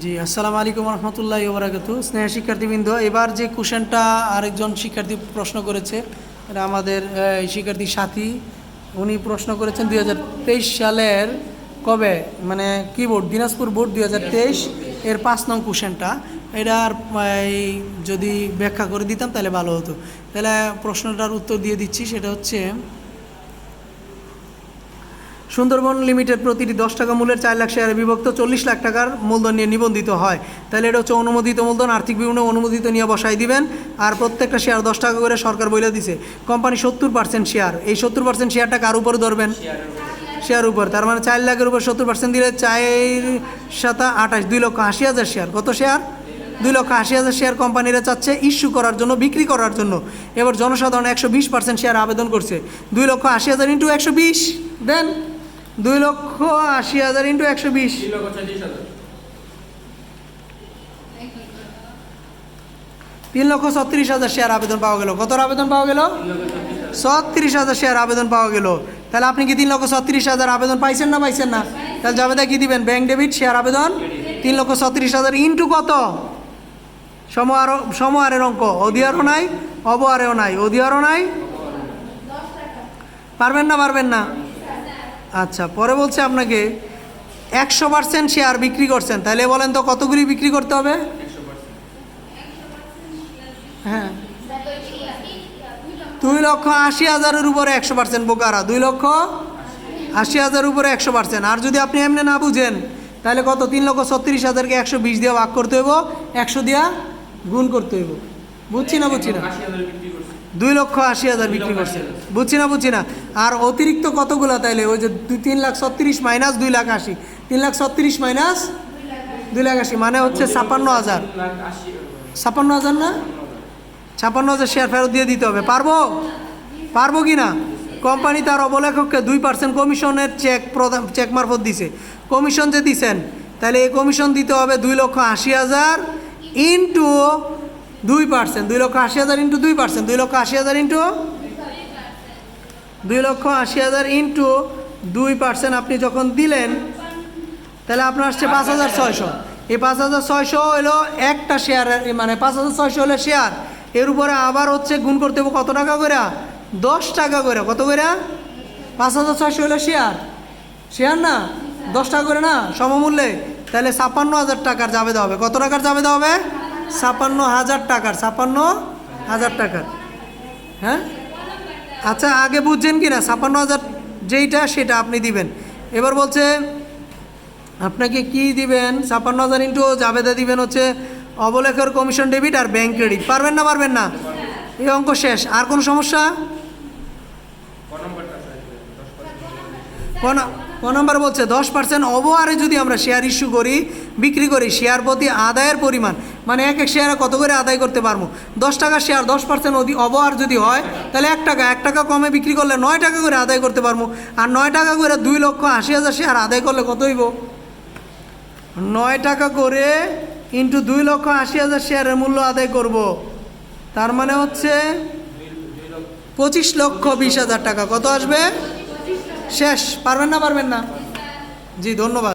জি, আসসালামু আলাইকুম রহমতুল্লাহ ওবরাকাত স্নেহ শিক্ষার্থীবৃন্দ, এবার যে কোশ্চেনটা আরেকজন শিক্ষার্থী প্রশ্ন করেছে, এটা আমাদের শিক্ষার্থী সাথী, উনি প্রশ্ন করেছেন দু হাজার তেইশ সালের কবে? মানে কি বোর্ড? দিনাজপুর বোর্ড দু হাজার তেইশ, এর পাঁচ নং কোশ্চেনটা। এটার যদি ব্যাখ্যা করে দিতাম তাহলে ভালো হতো। তাহলে প্রশ্নটার উত্তর দিয়ে দিচ্ছি, সেটা হচ্ছে সুন্দরবন লিমিটেড প্রতিটি দশ টাকা মূল্যের চার লাখ শেয়ারে বিভক্ত চল্লিশ লাখ টাকার মূলধন নিয়ে নিবন্ধিত হয়। তাহলে এটা হচ্ছে অনুমোদিত মূলধন, আর্থিক বিভিন্ন অনুমোদিত নিয়ে বসাই দিবেন। আর প্রত্যেকটা শেয়ার দশ টাকা করে সরকার বলে দিছে। কোম্পানি সত্তর পার্সেন্ট শেয়ার। এই সত্তর পার্সেন্ট শেয়ারটা কার উপরে ধরবেন? শেয়ার উপর। তার মানে চার লাখের উপর সত্তর পার্সেন্ট দিলে চার সাতা আঠাশ, দুই লক্ষ আশি হাজার শেয়ার। কত শেয়ার? দুই লক্ষ আশি হাজার শেয়ার কোম্পানিরা চাচ্ছে ইস্যু করার জন্য, বিক্রি করার জন্য। এবার জনসাধারণ একশো বিশ পার্সেন্ট শেয়ার আবেদন করছে। দুই লক্ষ আশি হাজার ইন্টু একশো বিশ। দেন দুই লক্ষ আশি হাজার ইন্টু একশো বিশ। তিন লক্ষ ছত্রিশ হাজার শেয়ার আবেদন পাওয়া গেল। কত আবেদন পাওয়া গেল? ছত্রিশ হাজার। শেয়ার আবেদন পাওয়া গেল। তাহলে আপনি কি তিন লক্ষ ছত্রিশ হাজার আবেদন পাইছেন না পাইছেন না? তাহলে জাবেদা কি দিবেন? ব্যাংক ডেবিট শেয়ার আবেদন? তিন লক্ষ ছত্রিশ হাজার ইন্টু কত? সমহার সমহারের অঙ্ক। অধিহারও নাই অবহারেও নাই। অধিহারও নাই? পারবেন না পারবেন না। আচ্ছা পরে বলছে আপনাকে, একশো পার্সেন্ট শেয়ার বিক্রি করছেন, তাহলে বলেন তো কতগুলি বিক্রি করতে হবে? হ্যাঁ। দুই লক্ষ আশি হাজারের উপরে একশো পার্সেন্ট বোকারা, দুই লক্ষ আশি হাজারের উপরে একশো পার্সেন্ট আর যদি আপনি এমনি না বুঝেন, তাহলে কত? তিন লক্ষ ছত্রিশ হাজারকে একশো বিশ দিয়ে ভাগ করতে হইব, একশো দিয়া গুণ করতে হইব। বুঝছি না বুঝছি না? দুই লক্ষ আশি হাজার বিক্রি করছে। বুঝছি না বুঝছি না। আর অতিরিক্ত কতগুলো তাইলে? ওই যে দুই তিন লাখ ছত্রিশ মাইনাস দুই লাখ আশি। তিন লাখ ছত্রিশ মাইনাস দুই লাখ আশি মানে হচ্ছে ছাপান্ন হাজার। ছাপান্ন হাজার। না? ছাপান্ন হাজার শেয়ার ফেরত দিয়ে দিতে হবে। পারব? পারব কি না? কোম্পানি তার অবলেখককে দুই পার্সেন্ট কমিশনের চেক প্রদান চেক মারফত দিছে। কমিশন যে দিছেন তাহলে এই কমিশন দিতে হবে দুই লক্ষ আশি হাজার ইন্টু দুই পার্সেন্ট দুই লক্ষ আশি হাজার ইন্টু দুই পার্সেন্ট দুই লক্ষ আশি হাজার ইন্টু দুই লক্ষ আশি হাজার ইন্টু দুই পার্সেন্ট আপনি যখন দিলেন, তাহলে আপনার আসছে পাঁচ হাজার ছয়শো। এই পাঁচ হাজার ছয়শো হলো একটা শেয়ার মানে পাঁচ হাজার ছয়শো হলো শেয়ার এর উপরে আবার হচ্ছে গুণ করতে হবে কত টাকা করে? দশ টাকা করে। কত করে? পাঁচ হাজার ছয়শো হলো শেয়ার শেয়ার না? দশ টাকা করে না? সমমূল্যে। তাহলে ছাপ্পান্ন হাজার টাকার যাবে দেওয়া হবে। কত টাকার যাবে দেওয়া হবে? ছাপ্পান্ন হাজার টাকার, ছাপান্ন হাজার টাকার। হ্যাঁ? আচ্ছা আগে বুঝছেন কি না ছাপান্ন হাজার যেইটা সেটা আপনি দিবেন। এবার বলছে, আপনাকে কি দিবেন? ছাপ্পান্ন হাজার ইন্টু জাবেদা দিবেন হচ্ছে অবলেখর কমিশন ডেবিট আর ব্যাংক ক্রেডিট। পারবেন না পারবেন না? এই অঙ্ক শেষ। আর কোনো সমস্যা? কোন নম্বর বলছে, দশ পার্সেন্ট অবহারে যদি আমরা শেয়ার ইস্যু করি, বিক্রি করি শেয়ার প্রতি আদায়ের পরিমাণ মানে এক এক শেয়ারে কত করে আদায় করতে পারব? দশ টাকা শেয়ার দশ পার্সেন্ট অবহার যদি হয়, তাহলে এক টাকা এক টাকা কমে বিক্রি করলে নয় টাকা করে আদায় করতে পারব। আর নয় টাকা করে দুই লক্ষ আশি হাজার শেয়ার আদায় করলে কত হইব? নয় টাকা করে ইন্টু দুই লক্ষ আশি হাজার শেয়ারের মূল্য আদায় করব। তার মানে হচ্ছে পঁচিশ লক্ষ বিশ হাজার টাকা। কত আসবে? শেষ। পারবেন না পারবেন না? জি, ধন্যবাদ।